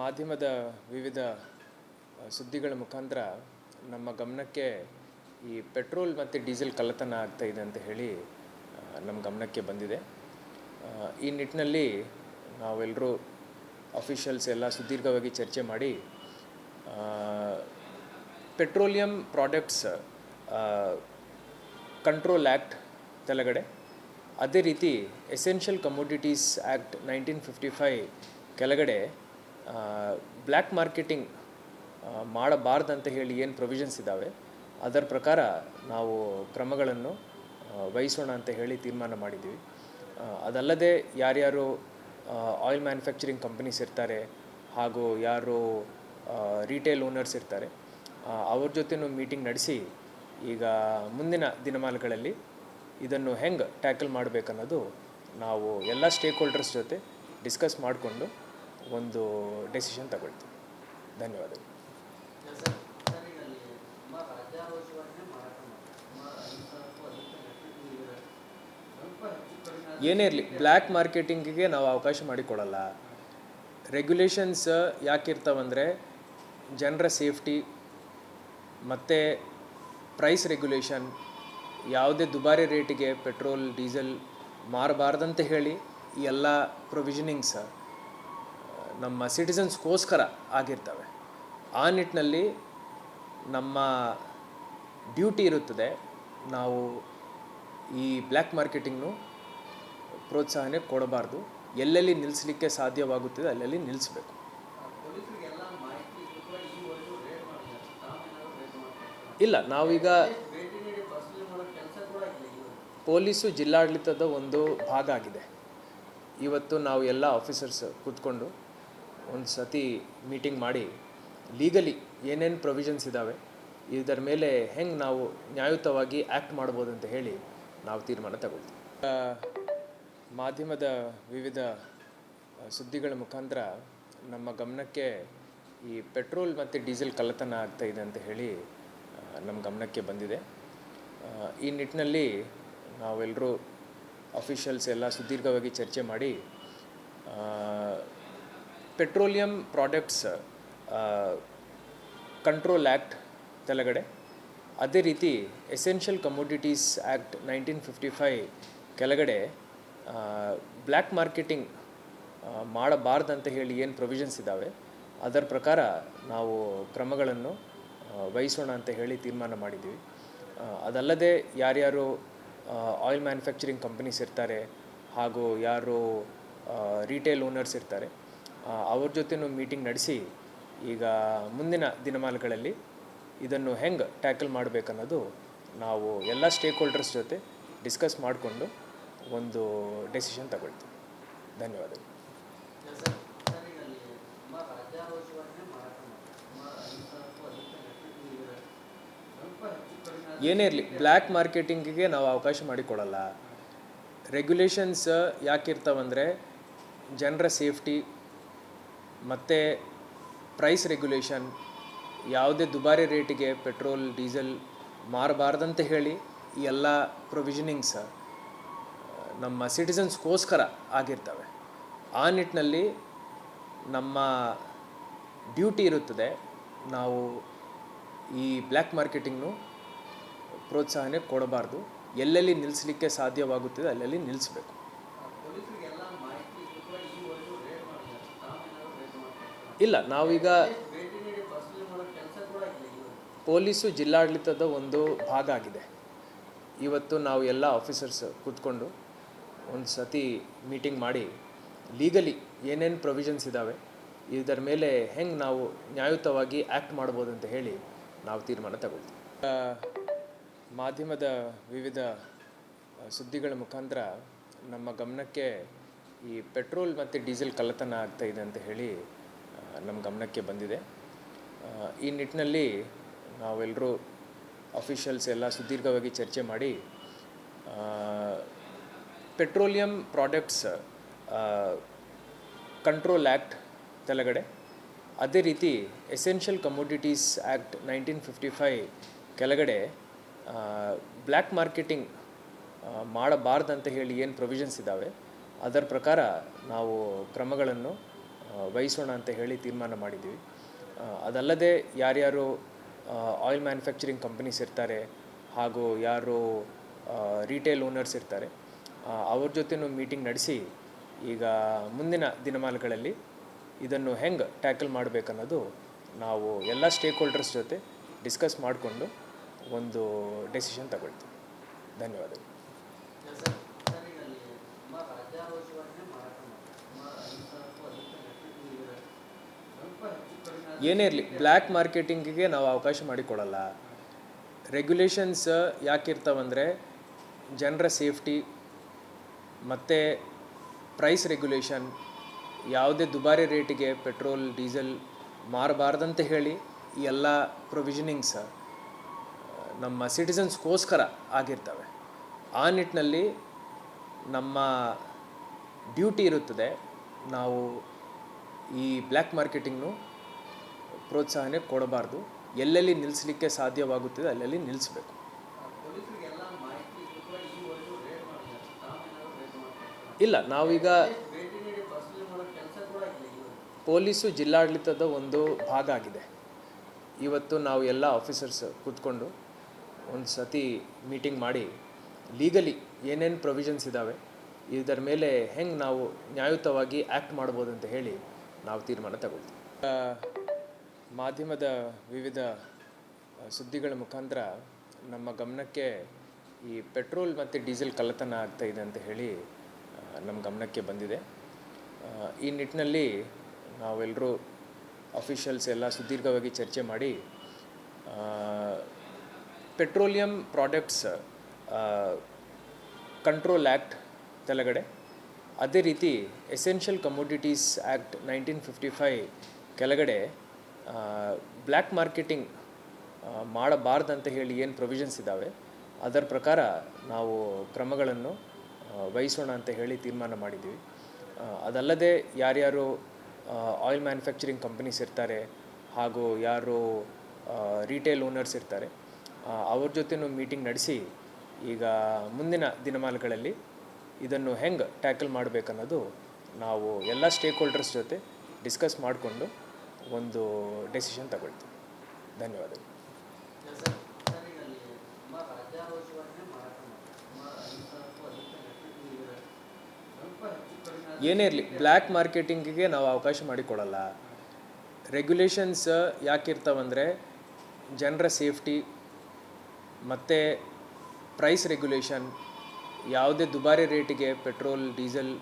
ಮಾಧ್ಯಮದ ವಿವಿಧ ಸುದ್ದಿಗಳ ಮುಖಾಂತರ ನಮ್ಮ ಗಮನಕ್ಕೆ ಈ ಪೆಟ್ರೋಲ್ ಮತ್ತು ಡೀಸೆಲ್ ಕಳ್ಳತನ ಆಗ್ತಾ ಇದೆ ಅಂತ ಹೇಳಿ ನಮ್ಮ ಗಮನಕ್ಕೆ ಬಂದಿದೆ. ಈ ನಿಟ್ಟಿನಲ್ಲಿ ನಾವೆಲ್ಲರೂ ಅಫಿಷಿಯಲ್ಸ್ ಎಲ್ಲ ಸುದೀರ್ಘವಾಗಿ ಚರ್ಚೆ ಮಾಡಿ ಪೆಟ್ರೋಲಿಯಂ ಪ್ರಾಡಕ್ಟ್ಸ್ ಕಂಟ್ರೋಲ್ ಆ್ಯಕ್ಟ್ ತೆಲಗಡೆ, ಅದೇ ರೀತಿ essential commodities act nineteen fifty five ಕೆಳಗಡೆ ಬ್ಲ್ಯಾಕ್ ಮಾರ್ಕೆಟಿಂಗ್ ಮಾಡಬಾರ್ದಂತ ಹೇಳಿ ಏನು ಪ್ರೊವಿಷನ್ಸ್ ಇದ್ದಾವೆ ಅದರ ಪ್ರಕಾರ ನಾವು ಕ್ರಮಗಳನ್ನು ವಹಿಸೋಣ ಅಂತ ಹೇಳಿ ತೀರ್ಮಾನ ಮಾಡಿದ್ದೀವಿ. ಅದಲ್ಲದೆ ಯಾರ್ಯಾರು ಆಯಿಲ್ ಮ್ಯಾನುಫ್ಯಾಕ್ಚರಿಂಗ್ ಕಂಪನೀಸ್ ಇರ್ತಾರೆ, ಹಾಗೂ ಯಾರು ರೀಟೇಲ್ ಓನರ್ಸ್ ಇರ್ತಾರೆ ಅವ್ರ ಜೊತೆನೂ ಮೀಟಿಂಗ್ ನಡೆಸಿ, ಈಗ ಮುಂದಿನ ದಿನಮಾನಗಳಲ್ಲಿ ಇದನ್ನು ಹೆಂಗೆ ಟ್ಯಾಕಲ್ ಮಾಡಬೇಕನ್ನೋದು ನಾವು ಎಲ್ಲ ಸ್ಟೇಕ್ ಹೋಲ್ಡರ್ಸ್ ಜೊತೆ ಡಿಸ್ಕಸ್ ಮಾಡಿಕೊಂಡು ಒಂದು ಡೆಸಿಷನ್ ತಗೊಳ್ತೀವಿ ಧನ್ಯವಾದಗಳು. ಏನೇ ಇರಲಿ ಬ್ಲ್ಯಾಕ್ ಮಾರ್ಕೆಟಿಂಗಿಗೆ ನಾವು ಅವಕಾಶ ಮಾಡಿಕೊಡಲ್ಲ. ರೆಗ್ಯುಲೇಷನ್ಸ್ ಯಾಕಿರ್ತಾವಂದರೆ ಜನರ ಸೇಫ್ಟಿ ಮತ್ತು ಪ್ರೈಸ್ ರೆಗ್ಯುಲೇಷನ್ ಯಾವುದೇ ದುಬಾರಿ ರೇಟಿಗೆ ಪೆಟ್ರೋಲ್ ಡೀಸೆಲ್ ಮಾರಬಾರ್ದಂತ ಹೇಳಿ ಈ ಎಲ್ಲ ಪ್ರೊವಿಷನಿಂಗ್ಸ್ ನಮ್ಮ ಸಿಟಿಸನ್ಸ್ಗೋಸ್ಕರ ಆಗಿರ್ತವೆ. ಆ ನಿಟ್ಟಿನಲ್ಲಿ ನಮ್ಮ ಡ್ಯೂಟಿ ಇರುತ್ತದೆ. ನಾವು ಈ ಬ್ಲ್ಯಾಕ್ ಮಾರ್ಕೆಟಿಂಗ್ನು ಪ್ರೋತ್ಸಾಹನೆ ಕೊಡಬಾರ್ದು. ಎಲ್ಲೆಲ್ಲಿ ನಿಲ್ಲಿಸಲಿಕ್ಕೆ ಸಾಧ್ಯವಾಗುತ್ತದೆ ಅಲ್ಲೆಲ್ಲಿ ನಿಲ್ಲಿಸಬೇಕು ಇಲ್ಲ, ನಾವೀಗ ಪೊಲೀಸು ಜಿಲ್ಲಾಡಳಿತದ ಒಂದು ಭಾಗ ಆಗಿದೆ. ಇವತ್ತು ನಾವು ಎಲ್ಲ ಆಫೀಸರ್ಸ್ ಕೂತ್ಕೊಂಡು ಒಂದು ಸತಿ ಮೀಟಿಂಗ್ ಮಾಡಿ ಲೀಗಲಿ ಏನೇನು ಪ್ರೊವಿಷನ್ಸ್ ಇದ್ದಾವೆ ಇದರ ಮೇಲೆ ಹೆಂಗೆ ನಾವು ನ್ಯಾಯಯುತವಾಗಿ ಆ್ಯಕ್ಟ್ ಮಾಡ್ಬೋದು ಅಂತ ಹೇಳಿ ನಾವು ತೀರ್ಮಾನ ತಗೊಳ್ತೀವಿ. ಮಾಧ್ಯಮದ ವಿವಿಧ ಸುದ್ದಿಗಳ ಮುಖಾಂತರ ನಮ್ಮ ಗಮನಕ್ಕೆ ಈ ಪೆಟ್ರೋಲ್ ಮತ್ತು ಡೀಸೆಲ್ ಕಳ್ಳತನ ಆಗ್ತಾ ಇದೆ ಅಂತ ಹೇಳಿ ನಮ್ಮ ಗಮನಕ್ಕೆ ಬಂದಿದೆ. ಈ ನಿಟ್ಟಿನಲ್ಲಿ ನಾವೆಲ್ಲರೂ ಅಫಿಷಿಯಲ್ಸ್ ಎಲ್ಲ ಸುದೀರ್ಘವಾಗಿ ಚರ್ಚೆ ಮಾಡಿ ಪೆಟ್ರೋಲಿಯಂ ಪ್ರಾಡಕ್ಟ್ಸ್ ಕಂಟ್ರೋಲ್ ಆ್ಯಕ್ಟ್ ಕೆಳಗಡೆ ಅದೇ ರೀತಿ essential commodities act nineteen fifty five ಕೆಳಗಡೆ ಬ್ಲ್ಯಾಕ್ ಮಾರ್ಕೆಟಿಂಗ್ ಮಾಡಬಾರ್ದಂತ ಹೇಳಿ ಏನು ಪ್ರೊವಿಷನ್ಸ್ ಇದ್ದಾವೆ ಅದರ ಪ್ರಕಾರ ನಾವು ಕ್ರಮಗಳನ್ನು ವಹಿಸೋಣ ಅಂತ ಹೇಳಿ ತೀರ್ಮಾನ ಮಾಡಿದ್ದೀವಿ. ಅದಲ್ಲದೆ ಯಾರ್ಯಾರು ಆಯಿಲ್ ಮ್ಯಾನುಫ್ಯಾಕ್ಚರಿಂಗ್ ಕಂಪನೀಸ್ ಇರ್ತಾರೆ, ಹಾಗೂ ಯಾರು ರಿಟೇಲ್ ಓನರ್ಸ್ ಇರ್ತಾರೆ ಅವ್ರ ಜೊತೆನೂ ಮೀಟಿಂಗ್ ನಡೆಸಿ ಈಗ ಮುಂದಿನ ದಿನಮಾನಗಳಲ್ಲಿ ಇದನ್ನು ಹೆಂಗೆ ಟ್ಯಾಕಲ್ ಮಾಡಬೇಕನ್ನೋದು ನಾವು ಎಲ್ಲ ಸ್ಟೇಕ್ ಹೋಲ್ಡರ್ಸ್ ಜೊತೆ ಡಿಸ್ಕಸ್ ಮಾಡಿಕೊಂಡು ಒಂದು ಡೆಸಿಷನ್ ತಗೊಳ್ತೀವಿ. ಧನ್ಯವಾದಗಳು. ಏನೇ ಇರಲಿ ಬ್ಲ್ಯಾಕ್ ಮಾರ್ಕೆಟಿಂಗಿಗೆ ನಾವು ಅವಕಾಶ ಮಾಡಿಕೊಡಲ್ಲ. ರೆಗ್ಯುಲೇಷನ್ಸ್ ಯಾಕಿರ್ತಾವಂದರೆ, ಜನರ ಸೇಫ್ಟಿ ಮತ್ತು ಪ್ರೈಸ್ ರೆಗ್ಯುಲೇಷನ್ ಯಾವುದೇ ದುಬಾರಿ ರೇಟಿಗೆ ಪೆಟ್ರೋಲ್ ಡೀಸೆಲ್ ಮಾರಬಾರ್ದಂತ ಹೇಳಿ ಈ ಎಲ್ಲ ಪ್ರೊವಿಷನಿಂಗ್ಸ್ ನಮ್ಮ ಸಿಟಿಸನ್ಸ್ಗೋಸ್ಕರ ಆಗಿರ್ತವೆ. ಆ ನಿಟ್ಟಿನಲ್ಲಿ ನಮ್ಮ ಡ್ಯೂಟಿ ಇರುತ್ತದೆ ನಾವು ಈ ಬ್ಲ್ಯಾಕ್ ಮಾರ್ಕೆಟಿಂಗ್ನು ಪ್ರೋತ್ಸಾಹನೆ ಕೊಡಬಾರ್ದು. ಎಲ್ಲೆಲ್ಲಿ ನಿಲ್ಲಿಸಲಿಕ್ಕೆ ಸಾಧ್ಯವಾಗುತ್ತದೆ, ಅಲ್ಲೆಲ್ಲಿ ನಿಲ್ಲಿಸಬೇಕು ಇಲ್ಲ, ನಾವೀಗ ಪೊಲೀಸು ಜಿಲ್ಲಾಡಳಿತದ ಒಂದು ಭಾಗ ಆಗಿದೆ. ಇವತ್ತು ನಾವು ಎಲ್ಲ ಆಫೀಸರ್ಸ್ ಕೂತ್ಕೊಂಡು ಒಂದು ಸತಿ ಮೀಟಿಂಗ್ ಮಾಡಿ ಲೀಗಲಿ ಏನೇನು ಪ್ರೊವಿಷನ್ಸ್ ಇದ್ದಾವೆ ಇದರ ಮೇಲೆ ಹೆಂಗೆ ನಾವು ನ್ಯಾಯಯುತವಾಗಿ ಆ್ಯಕ್ಟ್ ಮಾಡ್ಬೋದು ಅಂತ ಹೇಳಿ ನಾವು ತೀರ್ಮಾನ ತಗೊಳ್ತೀವಿ. ಮಾಧ್ಯಮದ ವಿವಿಧ ಸುದ್ದಿಗಳ ಮುಖಾಂತರ ನಮ್ಮ ಗಮನಕ್ಕೆ ಈ ಪೆಟ್ರೋಲ್ ಮತ್ತು ಡೀಸೆಲ್ ಕಳ್ಳತನ ಆಗ್ತಾಯಿದೆ ಅಂತ ಹೇಳಿ ನಮ್ಮ ಗಮನಕ್ಕೆ ಬಂದಿದೆ. ಈ ನಿಟ್ಟಿನಲ್ಲಿ ನಾವೆಲ್ಲರೂ ಅಫಿಷಿಯಲ್ಸ್ ಎಲ್ಲ ಸುದೀರ್ಘವಾಗಿ ಚರ್ಚೆ ಮಾಡಿ ಪೆಟ್ರೋಲಿಯಂ ಪ್ರಾಡಕ್ಟ್ಸ್ ಕಂಟ್ರೋಲ್ ಆ್ಯಕ್ಟ್ ತೆಲಗಡೆ, ಅದೇ ರೀತಿ essential commodities act nineteen fifty five ಕೆಳಗಡೆ ಬ್ಲ್ಯಾಕ್ ಮಾರ್ಕೆಟಿಂಗ್ ಮಾಡಬಾರ್ದಂತ ಹೇಳಿ ಏನು ಪ್ರೊವಿಷನ್ಸ್ ಇದ್ದಾವೆ ಅದರ ಪ್ರಕಾರ ನಾವು ಕ್ರಮಗಳನ್ನು ವಹಿಸೋಣ ಅಂತ ಹೇಳಿ ತೀರ್ಮಾನ ಮಾಡಿದ್ದೀವಿ. ಅದಲ್ಲದೆ ಯಾರ್ಯಾರು ಆಯಿಲ್ ಮ್ಯಾನುಫ್ಯಾಕ್ಚರಿಂಗ್ ಕಂಪನೀಸ್ ಇರ್ತಾರೆ ಹಾಗೂ ಯಾರು ರಿಟೇಲ್ ಓನರ್ಸ್ ಇರ್ತಾರೆ ಅವ್ರ ಜೊತೆನೂ ಮೀಟಿಂಗ್ ನಡೆಸಿ ಈಗ ಮುಂದಿನ ದಿನಮಾನಗಳಲ್ಲಿ ಇದನ್ನು ಹೆಂಗೆ ಟ್ಯಾಕಲ್ ಮಾಡಬೇಕನ್ನೋದು ನಾವು ಎಲ್ಲ ಸ್ಟೇಕ್ ಹೋಲ್ಡರ್ಸ್ ಜೊತೆ ಡಿಸ್ಕಸ್ ಮಾಡಿಕೊಂಡು ಒಂದು ಡೆಸಿಷನ್ ತಗೊಳ್ತೀವಿ. ಧನ್ಯವಾದಗಳು. ಏನೇ ಇರಲಿ ಬ್ಲ್ಯಾಕ್ ಮಾರ್ಕೆಟಿಂಗಿಗೆ ನಾವು ಅವಕಾಶ ಮಾಡಿಕೊಡಲ್ಲ. ರೆಗ್ಯುಲೇಷನ್ಸ್ ಯಾಕಿರ್ತಾವಂದರೆ, ಜನರ ಸೇಫ್ಟಿ ಮತ್ತು ಪ್ರೈಸ್ ರೆಗ್ಯುಲೇಷನ್ ಯಾವುದೇ ದುಬಾರಿ ರೇಟಿಗೆ ಪೆಟ್ರೋಲ್ ಡೀಸೆಲ್ ಮಾರಬಾರ್ದಂತ ಹೇಳಿ ಈ ಎಲ್ಲ ಪ್ರೊವಿಷನಿಂಗ್ಸ್ ನಮ್ಮ ಸಿಟಿಸನ್ಸ್ಗೋಸ್ಕರ ಆಗಿರ್ತವೆ. ಆ ನಿಟ್ಟಿನಲ್ಲಿ ನಮ್ಮ ಡ್ಯೂಟಿ ಇರುತ್ತದೆ, ನಾವು ಈ ಬ್ಲ್ಯಾಕ್ ಮಾರ್ಕೆಟಿಂಗ್ನು ಪ್ರೋತ್ಸಾಹನೆ ಕೊಡಬಾರ್ದು. ಎಲ್ಲೆಲ್ಲಿ ನಿಲ್ಲಿಸಲಿಕ್ಕೆ ಸಾಧ್ಯವಾಗುತ್ತದೆ ಅಲ್ಲೆಲ್ಲಿ ನಿಲ್ಲಿಸಬೇಕು ಇಲ್ಲ, ನಾವೀಗ ಪೊಲೀಸು ಜಿಲ್ಲಾಡಳಿತದ ಒಂದು ಭಾಗ ಆಗಿದೆ. ಇವತ್ತು ನಾವು ಎಲ್ಲ ಆಫೀಸರ್ಸ್ ಕೂತ್ಕೊಂಡು ಒಂದು ಸತಿ ಮೀಟಿಂಗ್ ಮಾಡಿ ಲೀಗಲಿ ಏನೇನು ಪ್ರೊವಿಷನ್ಸ್ ಇದ್ದಾವೆ ಇದರ ಮೇಲೆ ಹೆಂಗೆ ನಾವು ನ್ಯಾಯಯುತವಾಗಿ ಆ್ಯಕ್ಟ್ ಮಾಡ್ಬೋದು ಅಂತ ಹೇಳಿ ನಾವು ತೀರ್ಮಾನ ತಗೊಳ್ತೀವಿ. ಮಾಧ್ಯಮದ ವಿವಿಧ ಸುದ್ದಿಗಳ ಮುಖಾಂತರ ನಮ್ಮ ಗಮನಕ್ಕೆ ಈ ಪೆಟ್ರೋಲ್ ಮತ್ತು ಡೀಸೆಲ್ ಕಳ್ಳತನ ಆಗ್ತಾ ಇದೆ ಅಂತ ಹೇಳಿ ನಮ್ಮ ಗಮನಕ್ಕೆ ಬಂದಿದೆ. ಈ ನಿಟ್ಟಿನಲ್ಲಿ ನಾವೆಲ್ಲರೂ ಅಫಿಷಿಯಲ್ಸ್ ಎಲ್ಲ ಸುದೀರ್ಘವಾಗಿ ಚರ್ಚೆ ಮಾಡಿ ಪೆಟ್ರೋಲಿಯಂ ಪ್ರಾಡಕ್ಟ್ಸ್ ಕಂಟ್ರೋಲ್ ಆ್ಯಕ್ಟ್ ತೆಲಗಡೆ ಅದೇ ರೀತಿ essential commodities act nineteen fifty five ಕೆಳಗಡೆ ಬ್ಲ್ಯಾಕ್ ಮಾರ್ಕೆಟಿಂಗ್ ಮಾಡಬಾರ್ದಂತ ಹೇಳಿ ಏನು ಪ್ರೊವಿಷನ್ಸ್ ಇದ್ದಾವೆ ಅದರ ಪ್ರಕಾರ ನಾವು ಕ್ರಮಗಳನ್ನು ವಹಿಸೋಣ ಅಂತ ಹೇಳಿ ತೀರ್ಮಾನ ಮಾಡಿದ್ದೀವಿ. ಅದಲ್ಲದೆ ಯಾರ್ಯಾರು ಆಯಿಲ್ ಮ್ಯಾನುಫ್ಯಾಕ್ಚರಿಂಗ್ ಕಂಪನೀಸ್ ಇರ್ತಾರೆ, ಹಾಗೂ ಯಾರು ರಿಟೇಲ್ ಓನರ್ಸ್ ಇರ್ತಾರೆ ಅವ್ರ ಜೊತೆನೂ ಮೀಟಿಂಗ್ ನಡೆಸಿ ಈಗ ಮುಂದಿನ ದಿನಮಾನಗಳಲ್ಲಿ ಇದನ್ನು ಹೆಂಗೆ ಟ್ಯಾಕಲ್ ಮಾಡಬೇಕನ್ನೋದು ನಾವು ಎಲ್ಲ ಸ್ಟೇಕ್ ಹೋಲ್ಡರ್ಸ್ ಜೊತೆ ಡಿಸ್ಕಸ್ ಮಾಡಿಕೊಂಡು ಒಂದು ಡೆಸಿಷನ್ ತಗೊಳ್ತೀವಿ. ಧನ್ಯವಾದಗಳು. ಏನೇ ಇರಲಿ ಬ್ಲ್ಯಾಕ್ ಮಾರ್ಕೆಟಿಂಗಿಗೆ ನಾವು ಅವಕಾಶ ಮಾಡಿಕೊಡಲ್ಲ. ರೆಗ್ಯುಲೇಷನ್ಸ್ ಯಾಕಿರ್ತಾವಂದರೆ ಜನರ ಸೇಫ್ಟಿ ಮತ್ತು ಪ್ರೈಸ್ ರೆಗ್ಯುಲೇಷನ್ ಯಾವುದೇ ದುಬಾರಿ ರೇಟಿಗೆ ಪೆಟ್ರೋಲ್ ಡೀಸೆಲ್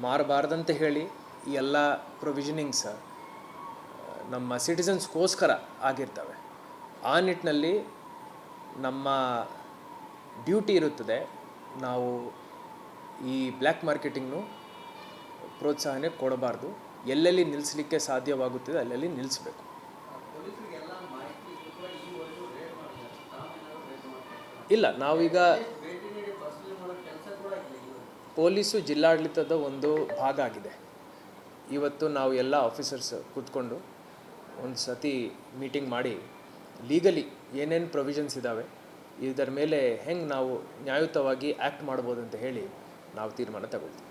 ಮಾರಬಾರ್ದಂತ ಹೇಳಿ ಈ ಎಲ್ಲ ಪ್ರೊವಿಷನಿಂಗ್ಸ್ ನಮ್ಮ ಸಿಟಿಸನ್ಸ್ಗೋಸ್ಕರ ಆಗಿರ್ತವೆ. ಆ ನಿಟ್ಟಿನಲ್ಲಿ ನಮ್ಮ ಡ್ಯೂಟಿ ಇರುತ್ತದೆ ನಾವು ಈ ಬ್ಲ್ಯಾಕ್ ಮಾರ್ಕೆಟಿಂಗ್ನು ಪ್ರೋತ್ಸಾಹನೆ ಕೊಡಬಾರ್ದು. ಎಲ್ಲೆಲ್ಲಿ ನಿಲ್ಲಿಸಲಿಕ್ಕೆ ಸಾಧ್ಯವಾಗುತ್ತದೆ ಅಲ್ಲೆಲ್ಲಿ ನಿಲ್ಲಿಸಬೇಕು ಇಲ್ಲ ನಾವೀಗ ಪೊಲೀಸು ಜಿಲ್ಲಾಡಳಿತದ ಒಂದು ಭಾಗ ಆಗಿದೆ. ಇವತ್ತು ನಾವು ಎಲ್ಲ ಆಫೀಸರ್ಸ್ ಕೂತ್ಕೊಂಡು ಒಂದು ಸತಿ ಮೀಟಿಂಗ್ ಮಾಡಿ ಲೀಗಲಿ ಏನೇನು ಪ್ರೊವಿಷನ್ಸ್ ಇದ್ದಾವೆ ಇದರ ಮೇಲೆ ಹೆಂಗೆ ನಾವು ನ್ಯಾಯಯುತವಾಗಿ ಆ್ಯಕ್ಟ್ ಮಾಡ್ಬೋದು ಅಂತ ಹೇಳಿ ನಾವು ತೀರ್ಮಾನ ತಗೊಳ್ತೀವಿ.